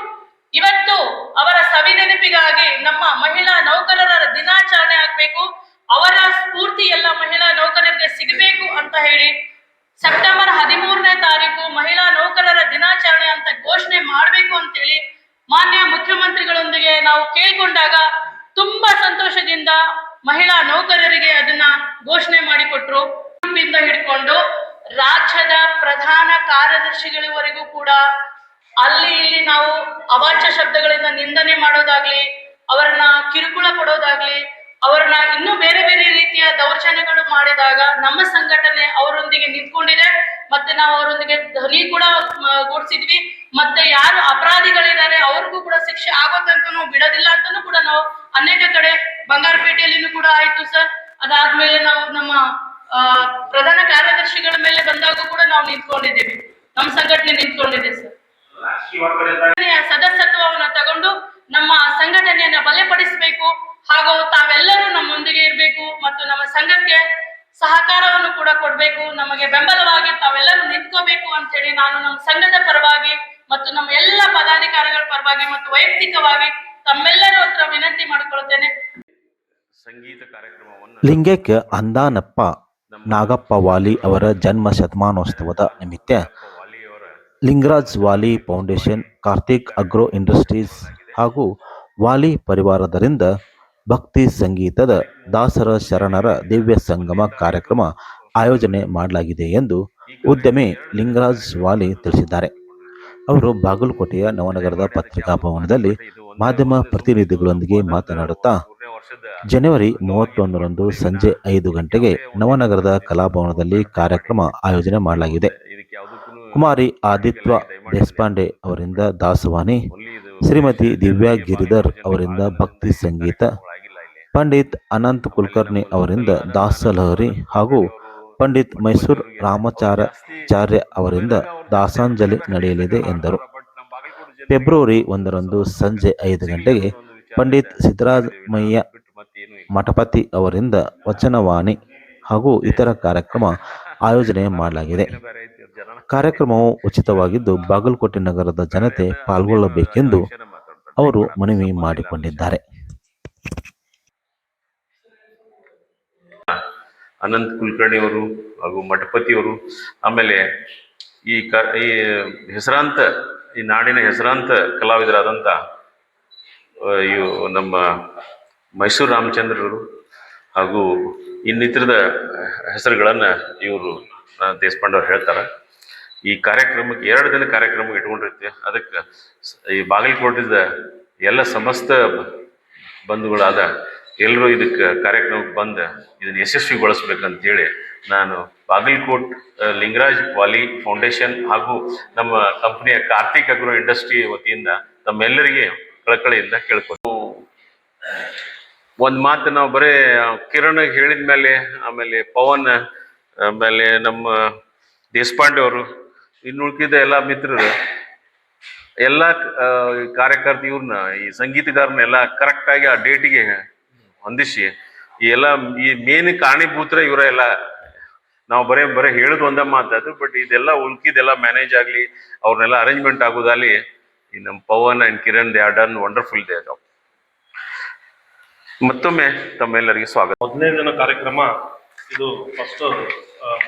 ಇವತ್ತು ಅವರ ಸವಿನೆನಪಿಗಾಗಿ ನಮ್ಮ ಮಹಿಳಾ ನೌಕರರ ದಿನಾಚರಣೆ ಆಗ್ಬೇಕು. ಅವರ ಸ್ಫೂರ್ತಿ ಎಲ್ಲ ಮಹಿಳಾ ನೌಕರರಿಗೆ ಸಿಗಬೇಕು ಅಂತ ಹೇಳಿ ಸೆಪ್ಟೆಂಬರ್ ಹದಿಮೂರನೇ ತಾರೀಕು ಮಹಿಳಾ ನೌಕರರ ದಿನಾಚರಣೆ ಅಂತ ಘೋಷಣೆ ಮಾಡಬೇಕು ಅಂತೇಳಿ ಮಾನ್ಯ ಮುಖ್ಯಮಂತ್ರಿಗಳೊಂದಿಗೆ ನಾವು ಕೇಳಿಕೊಂಡಾಗ ತುಂಬಾ ಸಂತೋಷದಿಂದ ಮಹಿಳಾ ನೌಕರರಿಗೆ ಅದನ್ನ ಘೋಷಣೆ ಮಾಡಿಕೊಟ್ರು. ಇಂದ ಹಿಡ್ಕೊಂಡು ರಾಜ್ಯದ ಪ್ರಧಾನ ಕಾರ್ಯದರ್ಶಿಗಳವರೆಗೂ ಕೂಡ ಅಲ್ಲಿ ಇಲ್ಲಿ ನಾವು ಅವಾಚ್ಯ ಶಬ್ದಗಳಿಂದ ನಿಂದನೆ ಮಾಡೋದಾಗ್ಲಿ, ಅವರನ್ನ ಕಿರುಕುಳ ಕೊಡೋದಾಗ್ಲಿ ಅವರನ್ನ ಇನ್ನೂ ಬೇರೆ ಬೇರೆ ರೀತಿಯ ದೌರ್ಜನ್ಯಗಳು ಮಾಡಿದಾಗ ನಮ್ಮ ಸಂಘಟನೆ ಅವರೊಂದಿಗೆ ನಿಂತ್ಕೊಂಡಿದೆ. ಮತ್ತೆ ನಾವು ಅವರೊಂದಿಗೆ ಧ್ವನಿ ಕೂಡ ಗೂಡಿಸಿದ್ವಿ ಮತ್ತೆ ಯಾರು ಅಪರಾಧಿಗಳಿದ್ದಾರೆ ಅವ್ರಿಗೂ ಕೂಡ ಶಿಕ್ಷೆ ಆಗೋತಂತ ನಾವು ಬಿಡೋದಿಲ್ಲ ಅಂತಾನೂ ಕೂಡ ನಾವು ಅನೇಕ ಕಡೆ ಬಂಗಾರಪೇಟೆಯಲ್ಲಿನೂ ಕೂಡ ಆಯ್ತು ಸರ್. ಅದಾದ್ಮೇಲೆ ನಾವು ನಮ್ಮ ಪ್ರಧಾನ ಕಾರ್ಯದರ್ಶಿಗಳ ಮೇಲೆ ಬಂದಾಗೂ ಕೂಡ ನಾವು ನಿಂತ್ಕೊಂಡಿದ್ದೀವಿ. ನಮ್ಮ ಸಂಘಟನೆ ನಿಂತ್ಕೊಂಡಿದೆ ಸರ್. ಸದಸ್ಯತ್ವವನ್ನು ತಗೊಂಡು ನಮ್ಮ ಸಂಘಟನೆಯನ್ನ ಬಲಪಡಿಸಬೇಕು. ಹಾಗೂ ತಾವೆಲ್ಲರೂ ನಮ್ಮೊಂದಿಗೆ ಇರಬೇಕು ಮತ್ತು ನಮ್ಮ ಸಂಘಕ್ಕೆ ಸಹಕಾರವನ್ನು ಕೂಡ ಕೊಡಬೇಕು. ನಮಗೆ ಬೆಂಬಲವಾಗಿ ತಾವೆಲ್ಲರೂ ನಿಂತ್ಕೋಬೇಕು ಅಂತ ಹೇಳಿ ನಾನು ನಮ್ಮ ಸಂಘದ ಪರವಾಗಿ ಮತ್ತು ನಮ್ಮ ಎಲ್ಲ ಪದಾಧಿಕಾರಿಗಳ ಪರವಾಗಿ ಮತ್ತು ವೈಯಕ್ತಿಕವಾಗಿ ತಮ್ಮೆಲ್ಲರ ಹತ್ರ ವಿನಂತಿ ಮಾಡಿಕೊಳ್ಳುತ್ತೇನೆ ಸಂಗೀತ ಕಾರ್ಯಕ್ರಮವನ್ನು ಲಿಂಗೈಕ್ಯ ಅಂದಾನಪ್ಪ ನಾಗಪ್ಪ ವಾಲಿ ಅವರ ಜನ್ಮ ಶತಮಾನೋತ್ಸವದ ನಿಮಿತ್ತ Lingaraj Wali foundation Karthik agro industries ಹಾಗೂ ವಾಲಿ ಪರಿವಾರದರಿಂದ ಭಕ್ತಿ ಸಂಗೀತದ ದಾಸರ ಶರಣರ ದಿವ್ಯ ಸಂಗಮ ಕಾರ್ಯಕ್ರಮ ಆಯೋಜನೆ ಮಾಡಲಾಗಿದೆ ಎಂದು ಉದ್ಯಮಿ ಲಿಂಗರಾಜ್ ವಾಲಿ ತಿಳಿಸಿದ್ದಾರೆ. ಅವರು ಬಾಗಲಕೋಟೆಯ ನವನಗರದ ಪತ್ರಿಕಾ ಭವನದಲ್ಲಿ ಮಾಧ್ಯಮ ಪ್ರತಿನಿಧಿಗಳೊಂದಿಗೆ ಮಾತನಾಡುತ್ತಾ, ಜನವರಿ ಮೂವತ್ತೊಂದರಂದು ಸಂಜೆ ಐದು ಗಂಟೆಗೆ ನವನಗರದ ಕಲಾಭವನದಲ್ಲಿ ಕಾರ್ಯಕ್ರಮ ಆಯೋಜನೆ ಮಾಡಲಾಗಿದೆ. ಕುಮಾರಿ ಆದಿತ್ಯ ದೇಶಪಾಂಡೆ ಅವರಿಂದ ದಾಸವಾಣಿ, ಶ್ರೀಮತಿ ದಿವ್ಯಾ ಗಿರಿಧರ್ ಅವರಿಂದ ಭಕ್ತಿ ಸಂಗೀತ ಪಂಡಿತ್ ಅನಂತ್ ಕುಲಕರ್ಣಿ ಅವರಿಂದ ದಾಸಲಹರಿ ಹಾಗೂ ಪಂಡಿತ್ ಮೈಸೂರು ರಾಮಾಚಾರ್ಯಾಚಾರ್ಯ ಅವರಿಂದ ದಾಸಾಂಜಲಿ ನಡೆಯಲಿದೆ ಎಂದರು. ಫೆಬ್ರವರಿ ಒಂದರಂದು ಸಂಜೆ ಐದು ಗಂಟೆಗೆ ಪಂಡಿತ್ ಸಿದ್ದರಾಮಯ್ಯ ಮಠಪತಿ ಅವರಿಂದ ವಚನವಾಣಿ ಹಾಗೂ ಇತರ ಕಾರ್ಯಕ್ರಮ ಆಯೋಜನೆ ಮಾಡಲಾಗಿದೆ. ಕಾರ್ಯಕ್ರಮವು ಉಚಿತವಾಗಿದ್ದು ಬಾಗಲಕೋಟೆ ನಗರದ ಜನತೆ ಪಾಲ್ಗೊಳ್ಳಬೇಕೆಂದು ಅವರು ಮನವಿ ಮಾಡಿಕೊಂಡಿದ್ದಾರೆ. ಅನಂತ್ ಕುಲಕರ್ಣಿಯವರು ಹಾಗೂ ಮಠಪತಿ ಅವರು ಆಮೇಲೆ ಈ ಕ, ಈ ಹೆಸರಾಂತ, ಈ ನಾಡಿನ ಹೆಸರಾಂತ ಕಲಾವಿದರಾದಂಥ ಇವು ನಮ್ಮ ಮೈಸೂರು ರಾಮಚಂದ್ರರು ಹಾಗೂ ಇನ್ನಿತರದ ಹೆಸರುಗಳನ್ನು ಇವರು ದೇಶಪಾಂಡೆ ಅವ್ರು ಹೇಳ್ತಾರೆ. ಈ ಕಾರ್ಯಕ್ರಮಕ್ಕೆ, ಎರಡು ದಿನ ಕಾರ್ಯಕ್ರಮ ಇಟ್ಕೊಂಡಿರ್ತೀವಿ ಅದಕ್ಕೆ ಈ ಬಾಗಲಕೋಟೆದ ಎಲ್ಲ ಸಮಸ್ತ ಬಂಧುಗಳಾದ ಎಲ್ಲರೂ ಇದಕ್ಕೆ ಕಾರ್ಯಕ್ರಮಕ್ಕೆ ಬಂದು ಇದನ್ನು ಯಶಸ್ವಿಗೊಳಿಸ್ಬೇಕಂತೇಳಿ ನಾನು ಬಾಗಲಕೋಟ್ ಲಿಂಗರಾಜ್ ವಾಲಿ ಫೌಂಡೇಶನ್ ಹಾಗೂ ನಮ್ಮ ಕಂಪನಿಯ ಕಾರ್ತಿಕ್ ಅಗ್ರೋ ಇಂಡಸ್ಟ್ರಿ ವತಿಯಿಂದ ತಮ್ಮೆಲ್ಲರಿಗೆ ಕಳಕಳಿಯಿಂದ ಕೇಳ್ಕೊಂಡು ಒಂದು ಮಾತು ನಾವು ಬರೀ ಕಿರಣ್ ಹೇಳಿದ ಮೇಲೆ ಆಮೇಲೆ ಪವನ್, ಆಮೇಲೆ ನಮ್ಮ ದೇಶಪಾಂಡೆ ಅವರು ಇನ್ನು ಉಳ್ಕಿದ ಎಲ್ಲ ಮಿತ್ರರು, ಎಲ್ಲ ಕಾರ್ಯಕರ್ತ ಇವ್ರನ್ನ ಈ ಎಲ್ಲ ಕರೆಕ್ಟಾಗಿ ಆ ಡೇಟಿಗೆ ಹೊಂದಿಸಿ. ಈ ಎಲ್ಲ ಈ ಮೇನ್ ಕಾರಣೀಭೂತರ ಇವರ ಎಲ್ಲ ನಾವು ಬರೇ ಬರೇ ಹೇಳೋದು ಒಂದೇ ಮಾತಾದ್ರು ಬಟ್ ಇದೆಲ್ಲ ಉಳ್ಕಿದೆಲ್ಲ ಮ್ಯಾನೇಜ್ ಆಗಲಿ, ಅವ್ರನ್ನೆಲ್ಲ ಅರೇಂಜ್ಮೆಂಟ್ ಆಗೋದಾಗಲಿ, ಈ ನಮ್ಮ Pawan and Kiran they are done wonderful the job ಮತ್ತೊಮ್ಮೆ ತಮ್ಮೆಲ್ಲರಿಗೆ ಸ್ವಾಗತ. ಮೊದಲನೇ ದಿನ ಕಾರ್ಯಕ್ರಮ, ಇದು ಫಸ್ಟ್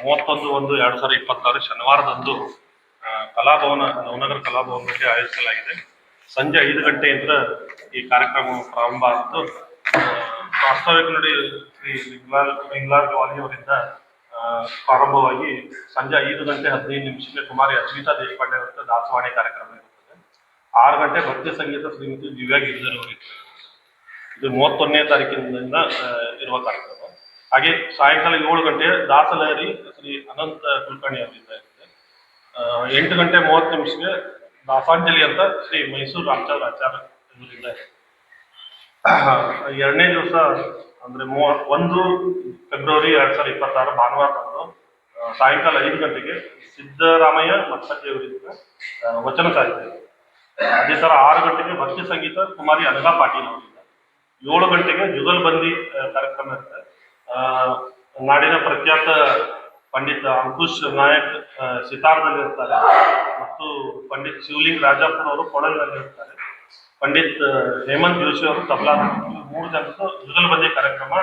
ಮೂವತ್ತೊಂದು ಒಂದು ಎರಡು ಸಾವಿರದ ಇಪ್ಪತ್ತಾರು ಶನಿವಾರದಂದು ಕಲಾಭವನ, ನವನಗರ ಕಲಾಭವನದಲ್ಲಿ ಆಯೋಜಿಸಲಾಗಿದೆ. ಸಂಜೆ ಐದು ಗಂಟೆಯಿಂದ ಈ ಕಾರ್ಯಕ್ರಮ ಪ್ರಾರಂಭ ಆಗಿದ್ದು ವಾಸ್ತವಿಕ ಶ್ರೀ ಲಿಂಗ್ಲಾಲ್ ಲಿಂಗ್ಲಾಲ್ ವಾಲಿ ಅವರಿಂದ ಪ್ರಾರಂಭವಾಗಿ ಸಂಜೆ ಐದು ಗಂಟೆ ಹದಿನೈದು ನಿಮಿಷಕ್ಕೆ ಕುಮಾರಿ ಅಸ್ಮಿತಾ ದೇಶಪಾಂಡೆ ಅವರ ದಾಸವಾಣಿ ಕಾರ್ಯಕ್ರಮ ಇರುತ್ತದೆ. ಆರು ಗಂಟೆ ಭಕ್ತಿ ಸಂಗೀತ ಶ್ರೀಮತಿ ದಿವ್ಯಾ ಗಿರಿಧರ್ ಅವರಿದ್ದಾರೆ ಇದು ಮೂವತ್ತೊಂದನೇ ತಾರೀಕಿನಿಂದ ಇರುವ ಕಾರ್ಯಕ್ರಮ. ಹಾಗೆ ಸಾಯಂಕಾಲ ಏಳು ಗಂಟೆ ದಾಸಲಹರಿ ಶ್ರೀ ಅನಂತ ಕುಲಕರ್ಣಿ ಅವರಿಂದ ಇರುತ್ತೆ. ಎಂಟು ಗಂಟೆ ಮೂವತ್ತು ನಿಮಿಷಕ್ಕೆ ದಾಸಾಂಜಲಿ ಅಂತ ಶ್ರೀ ಮೈಸೂರು ರಾಮಚಂದ್ರ ಆಚಾರ್ಯ ಇವರಿಂದ ಇದೆ. ಎರಡನೇ ದಿವಸ ಅಂದ್ರೆ ಮೂವ ಒಂದು ಫೆಬ್ರವರಿ ಎರಡ್ ಸಾವಿರದ ಇಪ್ಪತ್ತಾರು ಭಾನುವಾರದಂದು ಸಾಯಂಕಾಲ ಐದು ಗಂಟೆಗೆ ಸಿದ್ದರಾಮಯ್ಯ ಮತ್ತಕ್ಕೆ ಇವರಿಂದ ಆ, ವಚನ ಸಾಹಿತ್ಯ. ಅದೇ ತರ ಆರು ಗಂಟೆಗೆ ಭಕ್ತಿ ಸಂಗೀತ ಕುಮಾರಿ ಅನಿಲಾ ಪಾಟೀಲ್ ಅವರಿಂದ ಏಳು ಗಂಟೆಗೆ ಜುಗಲ್ಬಂದಿ ಬಂದಿ ಕಾರ್ಯಕ್ರಮ ಇರುತ್ತೆ ನಾಡಿನ ಪ್ರಖ್ಯಾತ ಪಂಡಿತ್ ಅಂಕುಶ್ ನಾಯಕ್ ಸಿತಾರದಲ್ಲಿ ಇರ್ತಾರೆ ಮತ್ತು ಪಂಡಿತ್ ಶಿವಲಿಂಗ್ ರಾಜಾಪುರ ಅವರು ಕೊಡಲಿನಲ್ಲಿ ಇರ್ತಾರೆ ಪಂಡಿತ್ ಹೇಮಂತ್ ಜೋಶಿ ಅವರು ತಬಲಾ ಮೂರು ಜನದ್ದು ಜುಗಲ್ಬಂದಿ ಕಾರ್ಯಕ್ರಮ